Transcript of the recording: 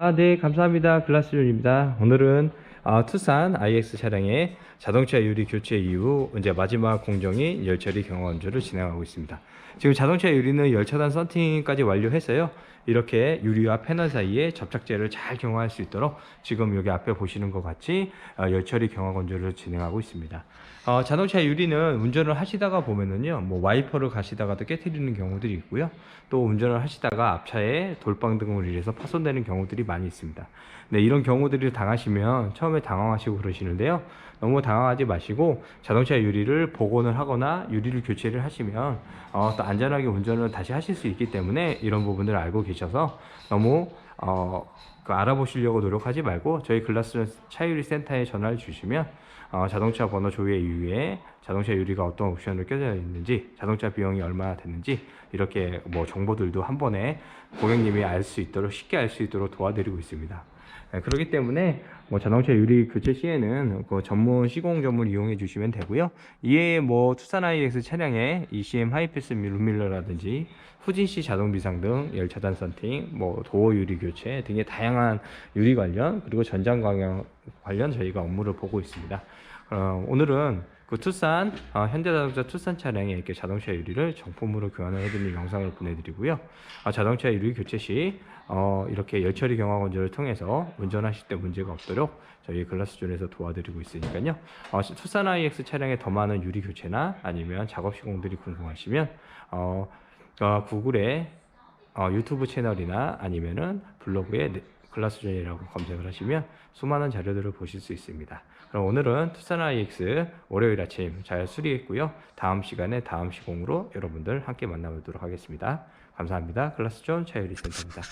아, 네, 감사합니다. 글라스존입니다. 오늘은 아, 투싼 IX 차량의 자동차 유리 교체 이후 이제 마지막 공정인 열처리 건조를 진행하고 있습니다. 지금 자동차 유리는 열차단 썬팅까지 완료했어요. 이렇게 유리와 패널 사이에 접착제를 잘 경화할 수 있도록 지금 여기 앞에 보시는 것 같이 어, 열처리 경화 건조를 진행하고 있습니다. 어, 자동차 유리는 운전을 하시다가 보면은요, 뭐 와이퍼를 가시다가도 깨트리는 경우들이 있고요. 또 운전을 하시다가 앞차에 돌방 등으로 인해서 파손되는 경우들이 많이 있습니다. 네, 이런 경우들을 당하시면 처음에 당황하시고 그러시는데요. 너무 당황하지 마시고 자동차 유리를 복원을 하거나 유리를 교체를 하시면 어, 또 안전하게 운전을 다시 하실 수 있기 때문에 이런 부분을 알고 계셔서 너무 어, 그 알아보시려고 노력하지 말고 저희 글라스 차유리 센터에 전화를 주시면 어, 자동차 번호 조회 이후에 자동차 유리가 어떤 옵션으로 껴져 있는지 자동차 비용이 얼마나 됐는지 이렇게 뭐 정보들도 한 번에 고객님이 알 수 있도록 쉽게 알 수 있도록 도와드리고 있습니다. 네, 그렇기 때문에 뭐 자동차 유리 교체 시에는 그 전문 시공 전문 이용해 주시면 되고요. 이에 뭐 투싼 IX 차량의 ECM 하이패스 룸밀러라든지 후진시 자동 비상 등 열차단 썬팅, 뭐 도어 유리 교체 등의 다양한 유리 관련 그리고 전장 관련 관련 저희가 업무를 보고 있습니다. 어, 오늘은 그 투싼 어, 현대자동차 투싼 차량에 이렇게 자동차 유리를 정품으로 교환을 해드리는 영상을 보내드리고요. 아, 자동차 유리 교체 시 어, 이렇게 열처리 경화 건조를 통해서 운전하실 때 문제가 없도록 저희 글라스존에서 도와드리고 있으니까요. 어, 투싼 IX 차량에 더 많은 유리 교체나 아니면 작업 시공들이 궁금하시면 어, 어, 구글에 어, 유튜브 채널이나 아니면은 블로그에 네- 글라스존이라고 검색을 하시면 수많은 자료들을 보실 수 있습니다. 그럼 오늘은 투싼 IX 월요일 아침 잘 수리했고요. 다음 시간에 다음 시공으로 여러분들 함께 만나보도록 하겠습니다. 감사합니다. 글라스존 차유리 센터입니다.